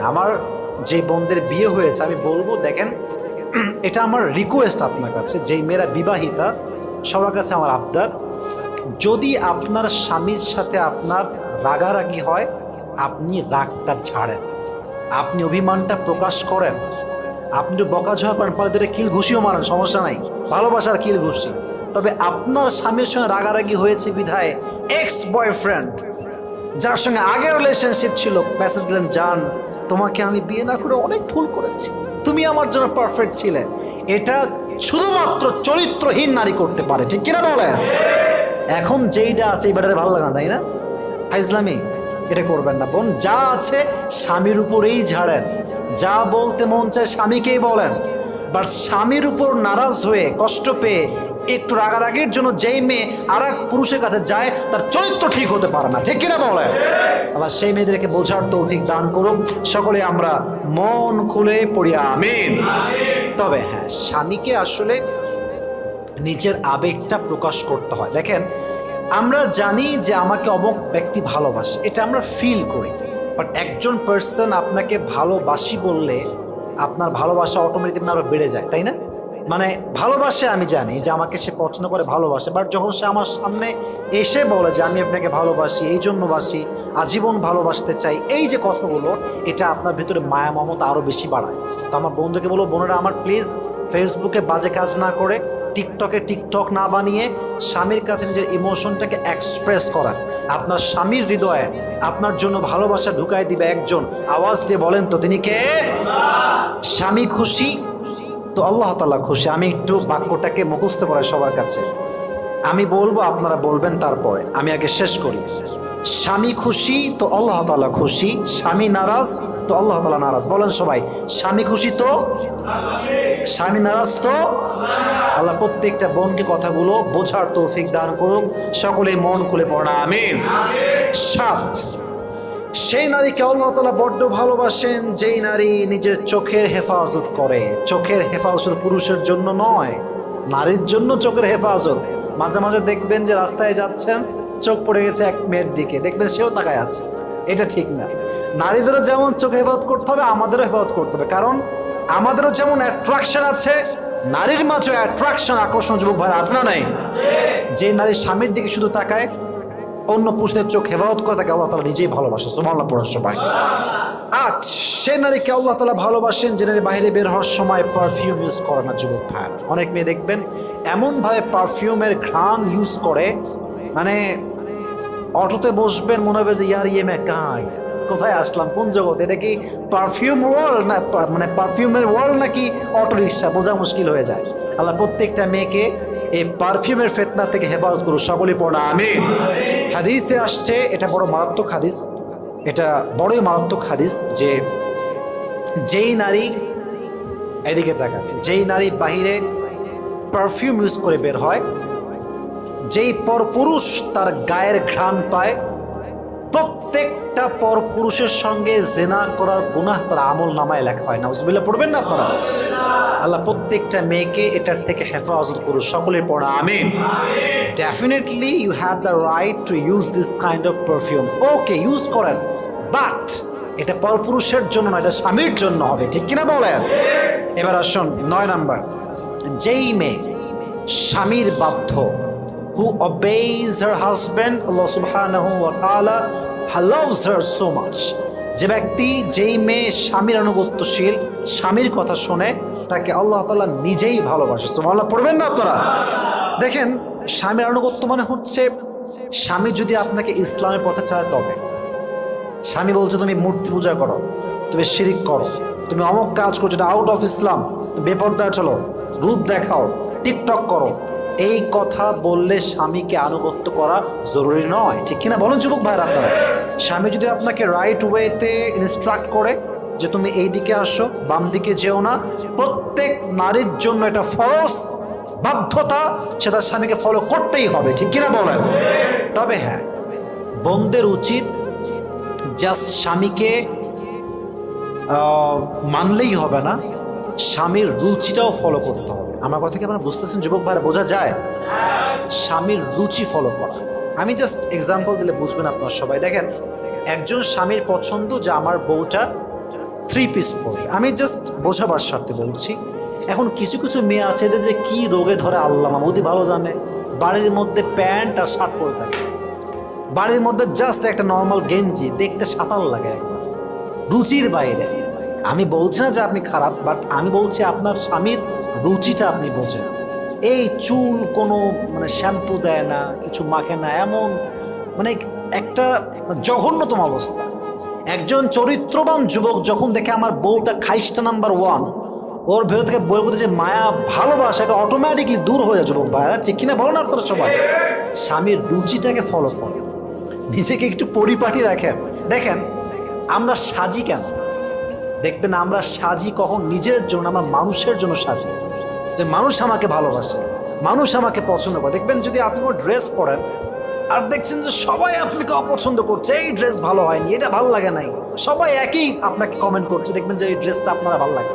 আমার যে বোনদের বিয়ে হয়েছে, আমি বলব, দেখেন, এটা আমার রিকোয়েস্ট আপনার কাছে যেই মেয়েরা বিবাহিতা, সবার কাছে আমার আবদার। যদি আপনার স্বামীর সাথে আপনার রাগারাগি হয়, আপনি রাগটা ছাড়েন। আপনি অভিমানটা প্রকাশ করেন। আপনি বকাঝকা করেন পরে ধরে কিল ঘুষিও মারেন সমস্যা নাই। ভালোবাসার কিল ঘুষি তবে আপনার স্বামীর সঙ্গে রাগারাগি হয়েছে বিধায় এক্স বয়ফ্রেন্ড যার সঙ্গে আগের রিলেশনশিপ ছিল মেসেজ দিলেন, জান, তোমাকে আমি বিয়ে না করে অনেক ভুল করেছি। তুমি আমার জন্য পারফেক্ট ছিলে। এটা শুধুমাত্র চরিত্রহীন নারী করতে পারে। ঠিক কিনা বলেন এখন যেইটা আছে, এই ব্যাটারে ভালো লাগে না, তাই না? ইসলামী, এটা করবেন না। বোন, যা আছে স্বামীর উপরেই ঝাড়েন। যা বলতে মন চায় স্বামীকেই বলেন। বাট স্বামীর উপর নারাজ হয়ে, কষ্ট পেয়ে একটু রাগারাগির জন্য যেই মেয়ে আর এক পুরুষের কাছে যায়, তার চরিত্র ঠিক হতে পারে না। ঠিক কিনা বলেন? আবার সেই মেয়েদেরকে বোঝার তৌফিক দান করুক। সকলে আমরা মন খুলে পড়ি, আমিন। তবে হ্যাঁ স্বামীকে আসলে নিজের আবেগটা প্রকাশ করতে হয়। দেখেন, আমরা জানি যে আমাকে অমুক ব্যক্তি ভালোবাসে, এটা আমরা ফিল করি। বাট একজন পার্সন আপনাকে ভালোবাসি বললে আপনার ভালোবাসা অটোমেটিক আরও বেড়ে যায়, তাই না? মানে ভালোবাসে আমি জানি যে আমাকে সে পছন্দ করে, ভালোবাসে বাট যখন সে আমার সামনে এসে বলে যে আমি আপনাকে ভালোবাসি, এই জন্য বাসি, আজীবন ভালোবাসতে চাই, এই যে কথাগুলো, এটা আপনার ভিতরে মায়া, মমতা আরও বেশি বাড়ায়। তো আমার বন্ধুকে বলব, বোনেরা আমার প্লিজ ফেসবুকে বাজে কাজ না করে টিকটকে টিকটক না বানিয়ে স্বামীর কাছে নিজের ইমোশনটাকে এক্সপ্রেস করা আপনার স্বামীর হৃদয়ে আপনার জন্য ভালোবাসা ঢুকায় দিবে একজন। আওয়াজ দিয়ে বলেন তো, তিনি কে? স্বামী খুশি তো আল্লাহ তালা খুশি। আমি একটু বাক্যটাকে মুখস্থ করাই সবার কাছে। আমি বলব, আপনারা বলবেন তারপরে। আমি আগে শেষ করি। স্বামী খুশি তো আল্লাহ তালা খুশি। স্বামী নারাজ তো আল্লাহ তালা নারাজ। বলেন সবাই, স্বামী খুশি তো? স্বামী নারাজ তো? আল্লাহ প্রত্যেকটা বোনকে কথাগুলো বোঝার তৌফিক দান করুক। সকলে মন খুলে পড়া, আমিন। সাত। সেই নারীকে আল্লাহ তালা বড্ড ভালোবাসেন, যেই নারী নিজের চোখের হেফাজত করে। চোখের হেফাজত পুরুষের জন্য নয়, নারীর জন্য চোখের হেফাজত। মাঝে মাঝে দেখবেন যে রাস্তায় যাচ্ছেন, চোখ পড়ে গেছে এক মেয়ের দিকে, দেখবেন সেও তাকায় আছে। এটা ঠিক না। নারীদেরও যেমন চোখে হেফাজত করতে হবে, আমাদেরও হেফাজত করতে হবে। কারণ আমাদেরও যেমন অ্যাট্রাকশন আছে, নারীর মাঝে অ্যাট্রাকশন আকর্ষণ। যুবক ভাই, আছে না নাই? যে নারী স্বামীর দিকে শুধু তাকায় অন্য পুরুষদের চোখ হেফাজত করে তাকে আল্লাহ তালা নিজেই ভালোবাসে। সুমাল্লা পড়ার সবাই আট সে নারীকে আল্লাহ তালা ভালোবাসেন যে নারী বাইরে বের হওয়ার সময় পারফিউম ইউজ করে না, যুবক ভাই অনেক মেয়ে দেখবেন, এমনভাবে পারফিউমের ঘ্রাণ ইউজ করে মানে অটোতে বসবেন, মনে হবে যে, ইয়ার ইয়ে মে কাঁই কোথায় আসলাম? কোন জগৎ এটা কি পারফিউম ওয়ার্ল্ড না মানে পারফিউমের ওয়ার্ল্ড নাকি অটো রিক্সা বোঝা মুশকিল হয়ে যায়। আল্লাহ প্রত্যেকটা মেয়েকে এই পারফিউমের ফেতনা থেকে হেফাজত করুন সকলেই পড়া আমি হাদিসে আসছে এটা বড় মারাত্মক হাদিস। এটা বড়ই মারাত্মক হাদিস যে যেই নারী এদিকে তাকান যেই নারী বাহিরে পারফিউম ইউজ করে বের হয় যেই পরপুরুষ তার গায়ের ঘ্রাণ পায় প্রত্যেকটা পরপুরুষের সঙ্গে জেনা করার গুনাহ তার আমল নামায় লেখা হয়। না পড়বেন না আপনারা? আল্লাহ প্রত্যেকটা মেয়েকে এটার থেকে হেফাজত করুন সকলের পড়া। আমিন। Definitely you have the right to use this kind of perfume okay use করেন বাট এটা পরপুরুষের জন্য না এটা স্বামীর জন্য হবে ঠিক কিনা বলেন? এবার আসুন নয় নাম্বার। যেই মেয়ে স্বামীর বাধ্য হু obeys her husband Allah subhanahu wa ta'ala loves her so much যে ব্যক্তি যেই মেয়ে স্বামীর আনুগত্যশীল, স্বামীর কথা শোনে, তাকে আল্লাহ তাআলা নিজেই ভালোবাসে। সুবহানাল্লাহ, পড়বেন না আপনারা? দেখেন, স্বামীর আনুগত্য মানে হচ্ছে, স্বামী যদি আপনাকে ইসলামের পথে চায় তবে। স্বামী বলছে, তুমি মূর্তি পূজা করো, তুমি শিরিক করো, তুমি অমুক কাজ করছ, এটা আউট অফ ইসলাম বেপর্দায় চলো, রূপ দেখাও টিকটক করো এই কথা বললে স্বামীকে আনুগত্য করা জরুরি নয়। ঠিক কিনা? বলুন যুবক ভাইরা আপনারা। স্বামী যদি আপনাকে রাইট ওয়েতে ইনস্ট্রাক্ট করে যে তুমি এই দিকে আসো, বাম দিকে যেও না, প্রত্যেক নারীর জন্য এটা ফরজ বাধ্যতা, সেটা স্বামীকে ফলো করতেই হবে। ঠিক কিনা বলেন? তবে হ্যাঁ বোনদের উচিত জাস্ট স্বামীকে মানলেই হবে না, স্বামীর রুচিটাও ফলো করতে হবে। আমার কথা কি আপনারা বুঝতেছেন, যুবক ভাইরা? বোঝা যায় স্বামীর রুচি ফলো করা। আমি জাস্ট এক্সাম্পল দিলে বুঝবেন আপনার সবাই। দেখেন, একজন স্বামীর পছন্দ যে আমার বউটা থ্রি পিস পরবে। আমি জাস্ট বোঝাবার স্বার্থে বলছি, এখন কিছু কিছু মেয়ে আছে এদের যে কি রোগে ধরে আল্লাহ মামুদি ভালো জানে। বাড়ির মধ্যে প্যান্ট আর শার্ট পরে থাকে। বাড়ির মধ্যে জাস্ট একটা নর্মাল গেঞ্জি, দেখতে সাঁতার লাগে একবার। রুচির বাইরে। আমি বলছি না যে আপনি খারাপ বাট আমি বলছি আপনার স্বামীর রুচিটা আপনি বোঝেন। এই চুল কোনো মানে শ্যাম্পু দেয় না, কিছু মাখে না, এমন মানে একটা জঘন্যতম অবস্থা। একজন চরিত্রবান যুবক যখন দেখে আমার বউটা খাইস্টা নাম্বার ওয়ান, ওর ভেতর থেকে বইয়ের প্রতি যে মায়া, ভালোবাসা, এটা অটোমেটিকলি দূর হয়ে যায় যুবক ভাইরা ঠিক কিনা বলো না আপনারা সবাই? স্বামীর রুচিটাকে ফলো করে নিজেকে একটু পরিপাটি রাখেন। দেখেন, আমরা সাজি কেন? দেখবেন আমরা সাজি কখন নিজের জন্য, আমার মানুষের জন্য সাজি যে মানুষ আমাকে ভালোবাসে, মানুষ আমাকে পছন্দ করে দেখবেন যদি আপনি কোনো ড্রেস পরেন, আর দেখছেন যে সবাই আপনাকে অপছন্দ করছে, এই ড্রেস ভালো হয়নি, এটা ভালো লাগে নাই, সবাই একই আপনাকে কমেন্ট করছে, দেখবেন যে এই ড্রেসটা আপনারা ভালো লাগে।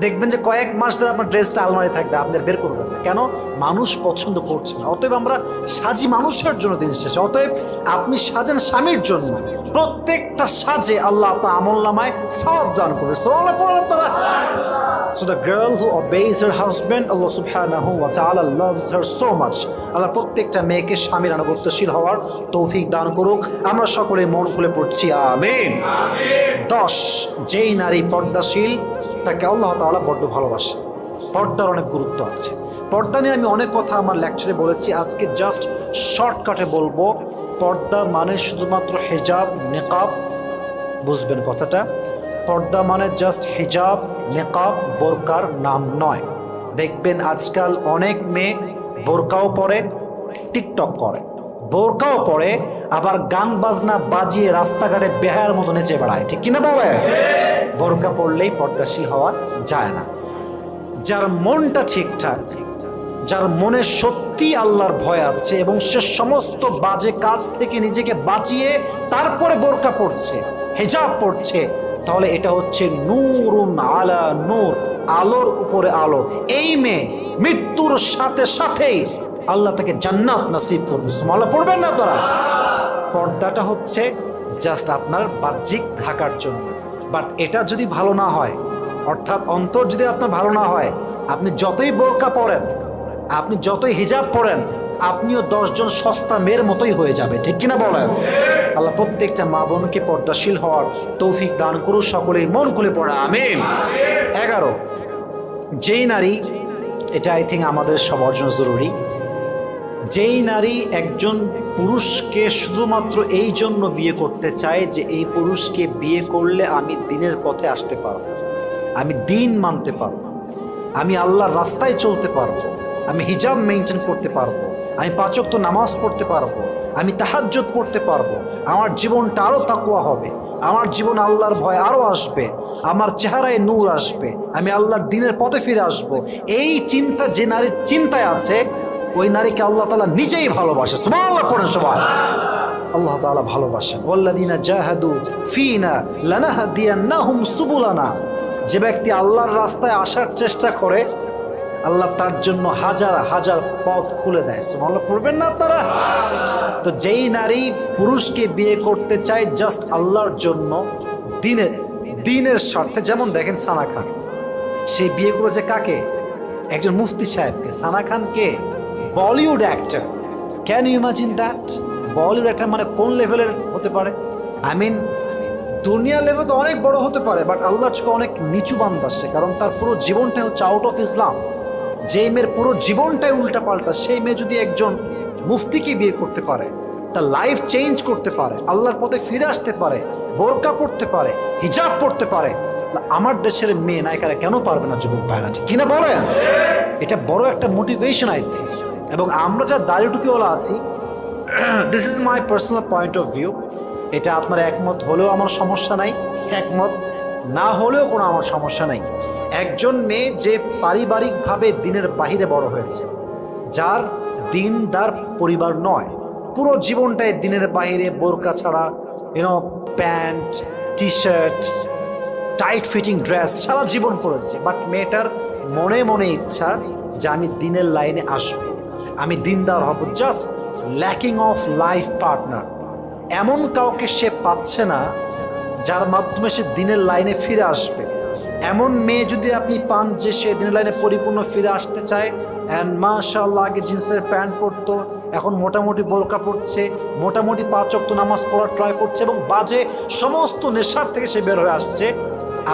দেখবেন যে কয়েক মাস ধরে আপনার ড্রেসটা আলমারি থাকবে আপনার বের করবেন না। কেন? মানুষ পছন্দ করছে না। অতএব আমরা সাজি মানুষের জন্য দিন শেষে। অতএব আপনি সাজেন স্বামীর জন্য। প্রত্যেকটা সাজে আল্লাহ আপনার আমল নামায় সব দান করবে। সোয়ালা পড়েন আপনারা So the girl who obeys her husband, Allah subhanahu wa ta'ala loves her so much. আল্লাহ প্রত্যেকটা মেয়েকে স্বামীর আনুগত্যশীল হওয়ার তৌফিক দান করুক। আমরা সকলে মন খুলে পড়ছি। আমিন। দশ যেই নারী পর্দাশীল, তাকে আল্লাহ তাআলা বড্ড ভালোবাসে। পর্দার অনেক গুরুত্ব আছে। পর্দা নিয়ে আমি অনেক কথা আমার লেকচারে বলেছি, আজকে জাস্ট শর্টকাটে বলব, পর্দা মানে শুধুমাত্র হেজাব, নেকাব, বুঝবেন কথাটা? পর্দা মানে জাস্ট হেজাব, নেকাব, বোরকার নাম নয়। দেখবেন আজকাল অনেক মেয়ে বোরকাও পরে, টিকটক করে। বোরকাও পরে আবার গান বাজনা বাজিয়ে রাস্তাঘাটে বেহায়ার মতো নেচে বেড়ায়। ঠিক কিনা বলে বোরকা পড়লেই পর্দাশীল হওয়া যায় না। যার মনটা ঠিকঠাক, যার মনে সত্যি আল্লাহর ভয় আছে এবং সে সমস্ত বাজে কাজ থেকে নিজেকে বাঁচিয়ে তারপরে বোরকা পড়ছে, হেজাব পড়ছে, তাহলে এটা হচ্ছে নূরুন আলা নূর, আলোর উপরে আলো। এই মেয়ে মৃত্যুর সাথে সাথেই আল্লাহ তাকে জান্নাত নাসিব করবে। সুমাল্লাহ পড়বেন না তারা পর্দাটা হচ্ছে জাস্ট আপনার বাহ্যিক ঢাকার জন্য। বাট এটা যদি ভালো না হয়, অর্থাৎ অন্তর যদি আপনার ভালো না হয়, আপনি যতই বোরকা পরেন, আপনি যতই হিজাব পরেন, আপনিও দশজন সস্তা মেয়ের মতোই হয়ে যাবে। ঠিক কিনা বলেন? আল্লাহ প্রত্যেকটা মা বোনকে পর্দাশীল হওয়ার তৌফিক দান করুন সকলেই মন খুলে পড়া, আমিন। এগারো, যেই নারী, এটা আই থিঙ্ক আমাদের সবার জন্য জরুরি। যেই নারী একজন পুরুষকে শুধুমাত্র এই জন্য বিয়ে করতে চায় যে এই পুরুষকে বিয়ে করলে আমি দিনের পথে আসতে পারব। আমি দিন মানতে পারব। আমি আল্লাহর রাস্তায় চলতে পারব। আমি হিজাব মেনটেন করতে পারব। আমি পাচক তো নামাজ পড়তে পারব। আমি তাহাজ্জুদ করতে পারব। আমার জীবনটা আরও তাকুয়া হবে। আমার জীবন আল্লাহর ভয় আরও আসবে। আমার চেহারায় নূর আসবে। আমি আল্লাহর দিনের পথে ফিরে আসব। এই চিন্তা যে নারীর চিন্তায় আছে ওই নারীকে আল্লাহ তালা নিজেই ভালোবাসে। সুমান আল্লাহ সবাই। আল্লাহ তাআলা ভালোবাসেন। ওয়াল্লাযীনা জাহাদু ফিনা লানাহদিয়ান্নাহুম সুবুলানা। যে ব্যক্তি আল্লাহর রাস্তায় আসার চেষ্টা করে, আল্লাহ তার জন্য হাজার হাজার পথ খুলে দেয়। সুবহানাল্লাহ, পড়বেন না আপনারা? তো যেই নারী পুরুষকে বিয়ে করতে চায় জাস্ট আল্লাহর জন্য, দিনের দিনের স্বার্থে, যেমন দেখেন সানা খান। সেই বিয়ে করেছে কাকে? একজন মুফতি সাহেবকে। সানা খান কে Bollywood actor can you imagine that Bollywood actor মানে কোন লেভেলের হতে পারে? আই মিন দুনিয়ার লেভেল তো অনেক বড় হতে পারে বাট আল্লাহর চোখে অনেক নিচু বান্দা কারণ তার পুরো জীবনটাই হচ্ছে আউট অফ ইসলাম যেই মেয়ের পুরো জীবনটাই উল্টা পাল্টা, সেই মেয়ে যদি একজন মুফতিকে বিয়ে করতে পারে, তার লাইফ চেঞ্জ করতে পারে, আল্লাহর পথে ফিরে আসতে পারে, বোরকা পড়তে পারে, হিজাব পড়তে পারে আমার দেশের মেয়ে নায়িকারা কেন পারবে না, যুবক ভাইরা? ঠিক কিনা বলেন? এটা বড় একটা মোটিভেশন আই থিঙ্ক এবং আমরা যা দাড়ি টুপিওয়ালা আছি this is my personal point of view এটা আপনার একমত হলেও আমার সমস্যা নাই, একমত না হলেও কোনো আমার সমস্যা নাই। একজন মেয়ে যে পারিবারিকভাবে দিনের বাহিরে বড় হয়েছে, যার দিনদার পরিবার নয়, পুরো জীবনটাই দিনের বাইরে বোরকা ছাড়া you know pant T shirt tight fitting dress সারা জীবন পড়েছে বাট মেয়েটার মনে মনে ইচ্ছা যে আমি দিনের লাইনে আসব। আমি দিনদার হব just lacking of life partner এমন কাউকে সে পাচ্ছে না, যার মাধ্যমে সে দিনের লাইনে ফিরে আসবে। এমন মেয়ে যদি আপনি পান যে সে দিনের লাইনে পরিপূর্ণ ফিরে আসতে চায়। অ্যান্ড মাশাল্লাহ আগে জিন্সের প্যান্ট পরতো, এখন মোটামুটি বোরকা পড়ছে মোটামুটি পাঁচ অক্ত নামাজ পড়ার ট্রাই করছে এবং বাজে সমস্ত নেশার থেকে সে বের হয়ে আসছে।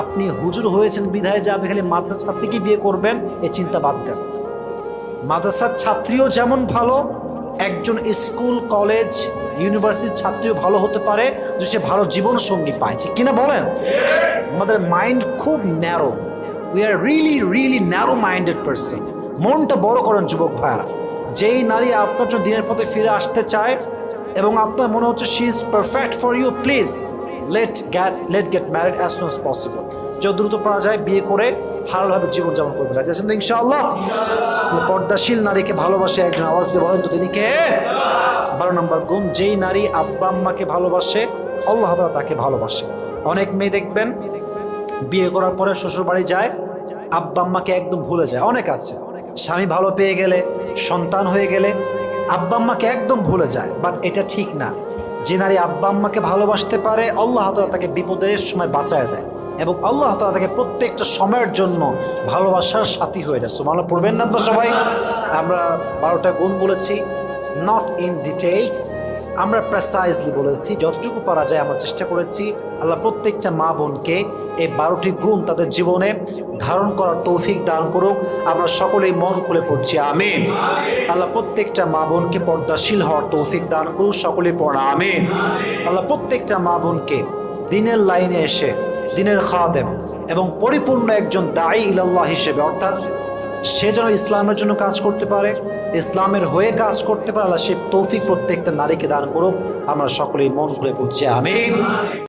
আপনি হুজুর হয়েছেন, বিধায় যে আপনি খালি মাদ্রাসা ছাত্রীকে বিয়ে করবেন এই চিন্তা বাদ দেন। মাদ্রাসার ছাত্রীও যেমন ভালো, একজন স্কুল, কলেজ, ইউনিভার্সিটির ছাত্রীও ভালো হতে পারে যে সে ভালো জীবন সঙ্গী পায়। ঠিক কিনা বলেন? আমাদের মাইন্ড খুব narrow we are really really narrow minded person মনটা বড় করেন যুবক ভাইয়ারা। যেই নারী আপনার জন্য দিনের পথে ফিরে আসতে চায় এবং আপনার মনে হচ্ছে she is perfect for you please let get let get married as soon as possible যত দ্রুত পারা যায় বিয়ে করে হালালভাবে জীবনযাপন করবে। রাজি আছেন তো ইনশাআল্লাহ? পর্দাশীল নারীকে ভালোবাসে একজন। আওয়াজ দিয়ে বলেন তো তিনি কে? বারো নম্বর, গুণ যেই নারী আব্বা আম্মাকে ভালোবাসে, আল্লাহ তাআলা তাকে ভালোবাসে। অনেক মেয়ে দেখবেন, বিয়ে করার পরে শ্বশুর বাড়ি যায়, আব্বা আম্মাকে একদম ভুলে যায়। অনেক আছে। স্বামী ভালো পেয়ে গেলে, সন্তান হয়ে গেলে, আব্বা আম্মাকে একদম ভুলে যায়। বাট এটা ঠিক না। যে নারী আব্বা আম্মাকে ভালোবাসতে পারে, আল্লাহ তালা তাকে বিপদের সময় বাঁচায় দেয়। এবং আল্লাহ তালা তাকে প্রত্যেকটা সময়ের জন্য ভালোবাসার সাথী হয়ে যাচ্ছে সুমানো পড়বেন না তো সবাই? আমরা বারোটা গুণ বলেছি নট ইন ডিটেলস আমরা প্রেসাইজলি বলেছি যতটুকু পারা যায় আমরা চেষ্টা করেছি আল্লাহ প্রত্যেকটা মা বোনকে এই বারোটি গুণ তাদের জীবনে ধারণ করার তৌফিক দান করুক। আমরা সকলেই মন খুলে পড়ছি আমিন। আল্লাহ প্রত্যেকটা মা বোনকে পর্দাশীল হওয়ার তৌফিক দান করুক সকলেই পড়া আমিন। আল্লাহ প্রত্যেকটা মা বোনকে দিনের লাইনে এসে দিনের খাদেম এবং পরিপূর্ণ একজন দায়ী ইলাল্লাহ হিসেবে অর্থাৎ সে যেন ইসলামের জন্য কাজ করতে পারে ইসলামের হয়ে কাজ করতে পারে আল্লাহ, সে তৌফিক প্রত্যেকটা নারীকে দান করুক। আমরা সকলেই মন খুলে পড়ছি আমিন।